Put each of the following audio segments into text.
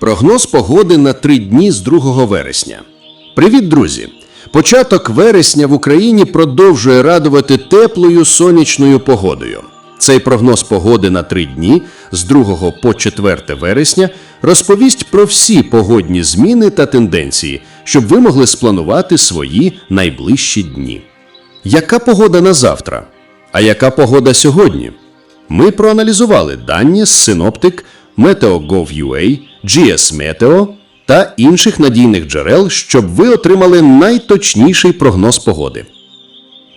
Прогноз погоди на три дні з 2 вересня. Привіт, друзі! Початок вересня в Україні продовжує радувати теплою сонячною погодою. Цей прогноз погоди на три дні з 2 по 4 вересня розповість про всі погодні зміни та тенденції, щоб ви могли спланувати свої найближчі дні. Яка погода на завтра? А яка погода сьогодні? Ми проаналізували дані з Synoptic, Meteo.gov.ua, GS Meteo та інших надійних джерел, щоб ви отримали найточніший прогноз погоди.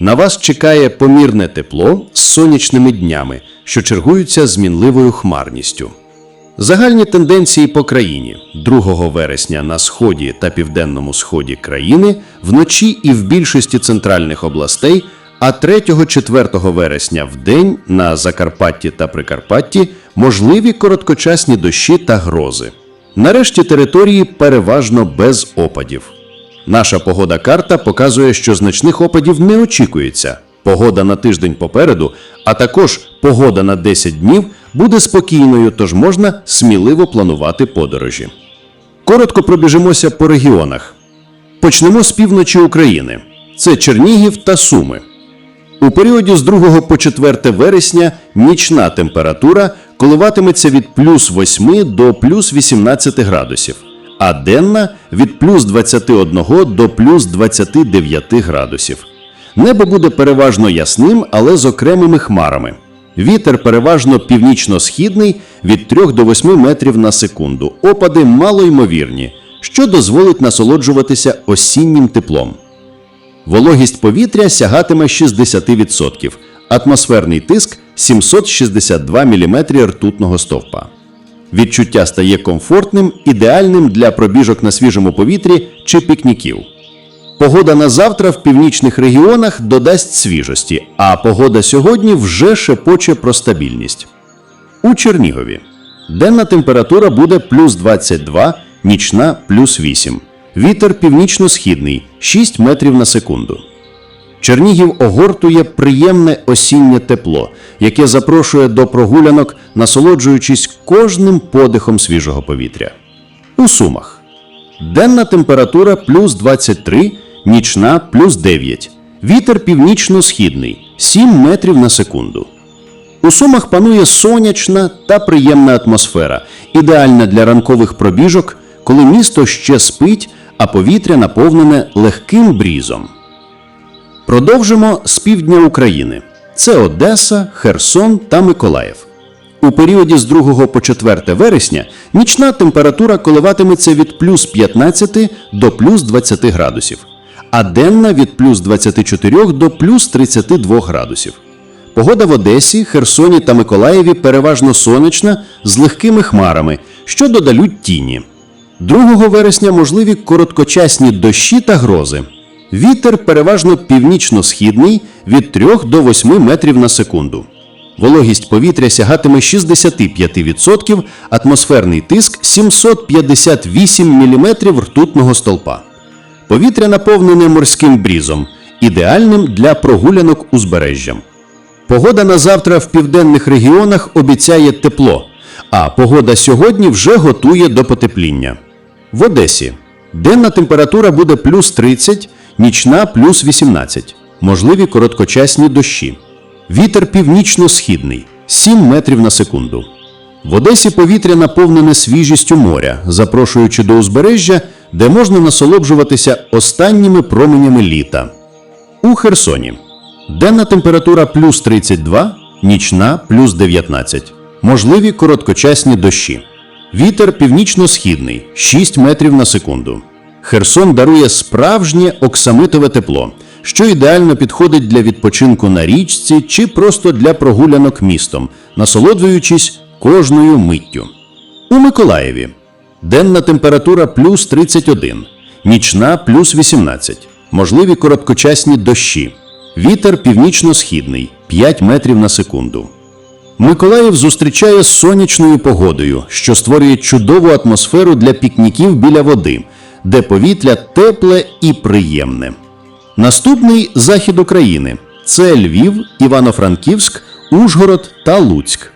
На вас чекає помірне тепло з сонячними днями, що чергуються з мінливою хмарністю. Загальні тенденції по країні 2 вересня на сході та південному сході країни, вночі і в більшості центральних областей, а 3-4 вересня в день на Закарпатті та Прикарпатті можливі короткочасні дощі та грози. Нарешті території переважно без опадів. Наша погода карта показує, що значних опадів не очікується. Погода на тиждень попереду, а також погода на 10 днів буде спокійною, тож можна сміливо планувати подорожі. Коротко пробіжимося по регіонах. Почнемо з півночі України. Це Чернігів та Суми. У періоді з 2 по 4 вересня нічна температура коливатиметься від плюс 8 до плюс 18 градусів, а денна від плюс 21 до плюс 29 градусів. Небо буде переважно ясним, але з окремими хмарами. Вітер переважно північно-східний від 3 до 8 метрів на секунду. Опади малоймовірні, що дозволить насолоджуватися осіннім теплом. Вологість повітря сягатиме 60%, атмосферний тиск 762 мм ртутного стовпа. Відчуття стає комфортним, ідеальним для пробіжок на свіжому повітрі чи пікніків. Погода на завтра в північних регіонах додасть свіжості, а погода сьогодні вже шепоче про стабільність. У Чернігові денна температура буде плюс 22, нічна плюс 8. Вітер північно-східний 6 метрів на секунду. Чернігів огортує приємне осіннє тепло, яке запрошує до прогулянок, насолоджуючись кожним подихом свіжого повітря. У Сумах денна температура плюс 23, нічна плюс 9. Вітер північно-східний 7 метрів на секунду. У Сумах панує сонячна та приємна атмосфера, ідеальна для ранкових пробіжок, коли місто ще спить, а повітря наповнене легким брізом. Продовжимо з півдня України. Це Одеса, Херсон та Миколаїв. У періоді з 2 по 4 вересня нічна температура коливатиметься від плюс 15 до плюс 20 градусів, а денна від плюс 24 до плюс 32 градусів. Погода в Одесі, Херсоні та Миколаєві переважно сонячна з легкими хмарами, що додалють тіні. 2 вересня можливі короткочасні дощі та грози. Вітер переважно північно-східний від 3 до 8 метрів на секунду. Вологість повітря сягатиме 65%, атмосферний тиск 758 мм ртутного столпа. Повітря наповнене морським брізом, ідеальним для прогулянок узбережжям. Погода на завтра в південних регіонах обіцяє тепло, а погода сьогодні вже готує до потепління. В Одесі денна температура буде плюс 30, нічна плюс 18, можливі короткочасні дощі. Вітер північно-східний 7 метрів на секунду. В Одесі повітря наповнене свіжістю моря, запрошуючи до узбережжя, де можна насолоджуватися останніми променями літа. У Херсоні денна температура плюс 32, нічна плюс 19, можливі короткочасні дощі. Вітер північно-східний 6 метрів на секунду. Херсон дарує справжнє оксамитове тепло, що ідеально підходить для відпочинку на річці чи просто для прогулянок містом, насолоджуючись кожною миттю. У Миколаєві денна температура плюс 31, нічна плюс 18, можливі короткочасні дощі. Вітер північно-східний 5 метрів на секунду. Миколаїв зустрічає з сонячною погодою, що створює чудову атмосферу для пікніків біля води, де повітря тепле і приємне. Наступний захід України це Львів, Івано-Франківськ, Ужгород та Луцьк.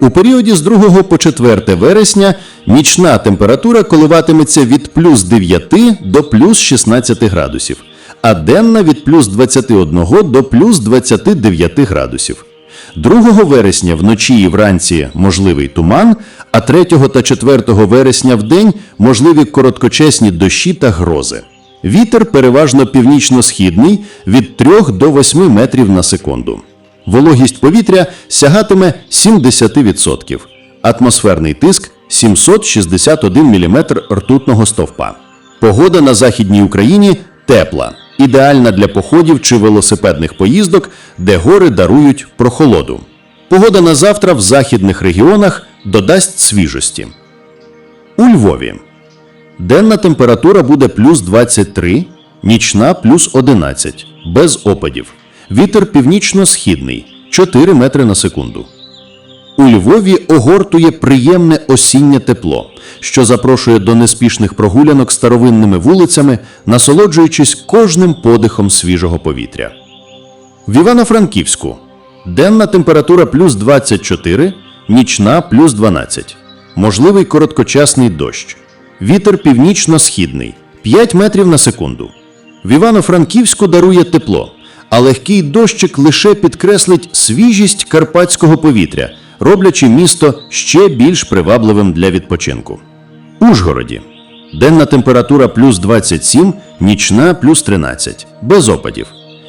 У періоді з 2 по 4 вересня нічна температура коливатиметься від плюс 9 до плюс 16 градусів, а денна від плюс 21 до плюс 29 градусів. 2 вересня вночі і вранці можливий туман, а 3 та 4 вересня в день можливі короткочасні дощі та грози. Вітер переважно північно-східний від 3 до 8 метрів на секунду. Вологість повітря сягатиме 70%, атмосферний тиск 761 мм ртутного стовпа. Погода на Західній Україні тепла, ідеальна для походів чи велосипедних поїздок, де гори дарують прохолоду. Погода на завтра в західних регіонах додасть свіжості. У Львові денна температура буде плюс 23, нічна плюс 11, без опадів. Вітер північно-східний 4 метри на секунду. У Львові огортує приємне осіннє тепло, що запрошує до неспішних прогулянок старовинними вулицями, насолоджуючись кожним подихом свіжого повітря. В Івано-Франківську денна температура плюс 24, нічна плюс 12. Можливий короткочасний дощ. Вітер північно-східний 5 метрів на секунду. В Івано-Франківську дарує тепло, а легкий дощик лише підкреслить свіжість карпатського повітря, роблячи місто ще більш привабливим для відпочинку. Ужгороді денна температура плюс 27, нічна плюс 13, без опадів.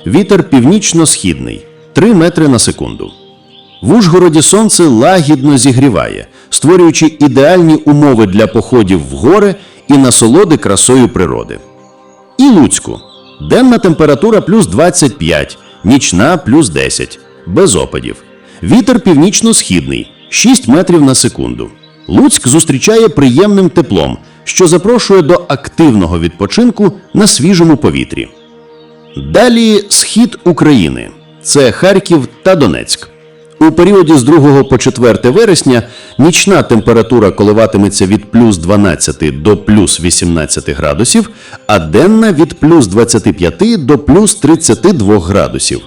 Вітер північно-східний 3 метри на секунду. В Ужгороді сонце лагідно зігріває, створюючи ідеальні умови для походів в гори і насолоди красою природи. І Луцьку. Денна температура плюс 25, нічна плюс 10, без опадів. Вітер північно-східний 6 метрів на секунду. Луцьк зустрічає приємним теплом, що запрошує до активного відпочинку на свіжому повітрі. Далі схід України це Харків та Донецьк. У періоді з 2 по 4 вересня нічна температура коливатиметься від плюс 12 до плюс 18 градусів, а денна від плюс 25 до плюс 32 градусів.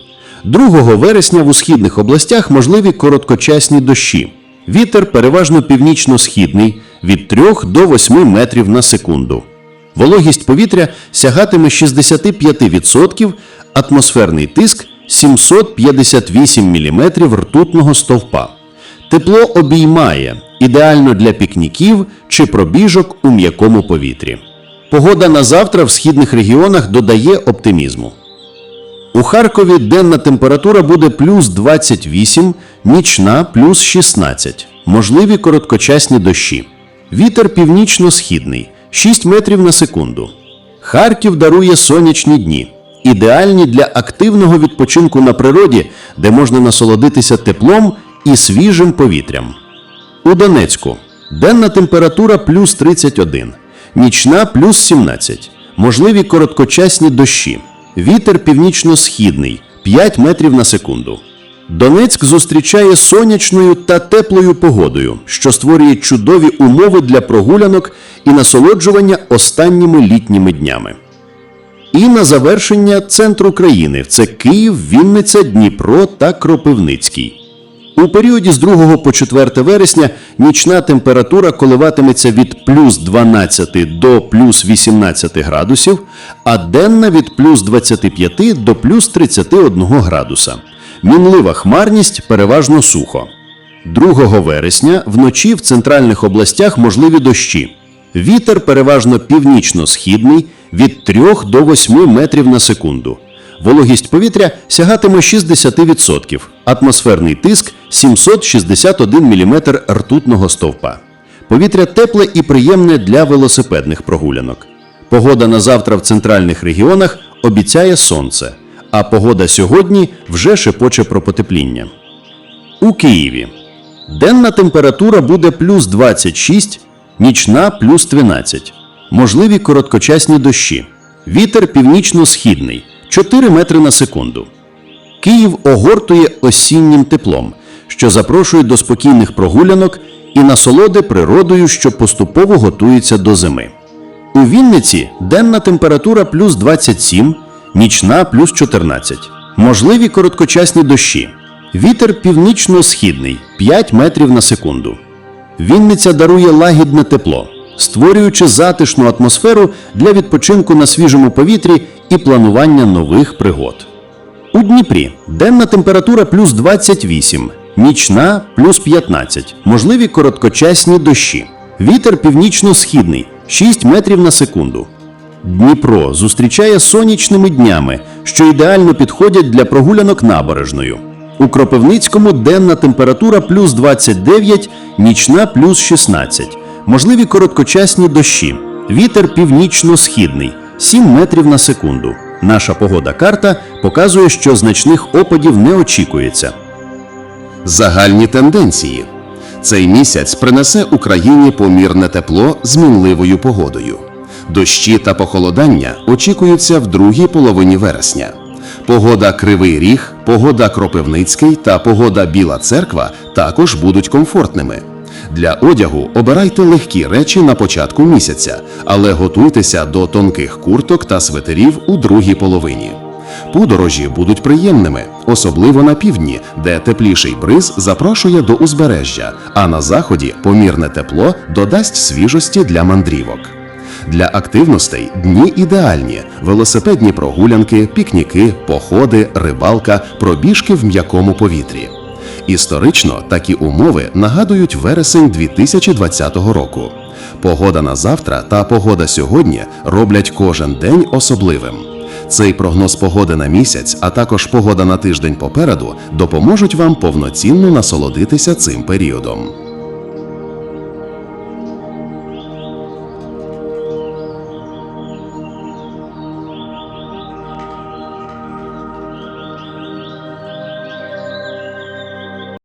2 вересня в усхідних областях можливі короткочасні дощі. Вітер переважно північно-східний від 3 до 8 метрів на секунду. Вологість повітря сягатиме 65%, атмосферний тиск 758 мм ртутного стовпа. Тепло обіймає ідеально для пікніків чи пробіжок у м'якому повітрі. Погода на завтра в східних регіонах додає оптимізму. У Харкові денна температура буде плюс 28, нічна плюс 16, можливі короткочасні дощі. Вітер північно-східний 6 метрів на секунду. Харків дарує сонячні дні, ідеальні для активного відпочинку на природі, де можна насолодитися теплом і свіжим повітрям. У Донецьку денна температура плюс 31, нічна плюс 17, можливі короткочасні дощі. Вітер північно-східний 5 метрів на секунду. Донецьк зустрічає сонячною та теплою погодою, що створює чудові умови для прогулянок і насолоджування останніми літніми днями. І на завершення центр України це Київ, Вінниця, Дніпро та Кропивницький. У періоді з 2 по 4 вересня нічна температура коливатиметься від плюс 12 до плюс 18 градусів, а денна від плюс 25 до плюс 31 градуса. Мінлива хмарність переважно сухо. 2 вересня вночі в центральних областях можливі дощі. Вітер переважно північно-східний від 3 до 8 метрів на секунду. Вологість повітря сягатиме 60%, атмосферний тиск 761 мм ртутного стовпа. Повітря тепле і приємне для велосипедних прогулянок. Погода на завтра в центральних регіонах обіцяє сонце, а погода сьогодні вже шепоче про потепління. У Києві денна температура буде плюс 26, нічна плюс 13. Можливі короткочасні дощі. Вітер північно-східний 4 метри на секунду. Київ огортує осіннім теплом, що запрошує до спокійних прогулянок і насолоди природою, що поступово готується до зими. У Вінниці денна температура плюс 27, нічна плюс 14. Можливі короткочасні дощі. Вітер північно-східний 5 метрів на секунду. Вінниця дарує лагідне тепло, створюючи затишну атмосферу для відпочинку на свіжому повітрі і планування нових пригод. У Дніпрі денна температура плюс 28, нічна плюс 15, можливі короткочасні дощі. Вітер північно-східний 6 метрів на секунду. Дніпро зустрічає сонячними днями, що ідеально підходять для прогулянок набережною. У Кропивницькому денна температура плюс 29, нічна плюс 16. Можливі короткочасні дощі. Вітер північно-східний 7 метрів на секунду. Наша погода карта показує, що значних опадів не очікується. Загальні тенденції. Цей місяць принесе Україні помірне тепло з мінливою погодою. Дощі та похолодання очікуються в другій половині вересня. Погода Кривий Ріг, погода Кропивницький та погода Біла Церква також будуть комфортними. Для одягу обирайте легкі речі на початку місяця, але готуйтеся до тонких курток та свитерів у другій половині. Подорожі будуть приємними, особливо на півдні, де тепліший бриз запрошує до узбережжя, а на заході помірне тепло додасть свіжості для мандрівок. Для активностей дні ідеальні: велосипедні прогулянки, пікніки, походи, рибалка, пробіжки в м'якому повітрі. Історично такі умови нагадують вересень 2020 року. Погода на завтра та погода сьогодні роблять кожен день особливим. Цей прогноз погоди на місяць, а також погода на тиждень попереду допоможуть вам повноцінно насолодитися цим періодом.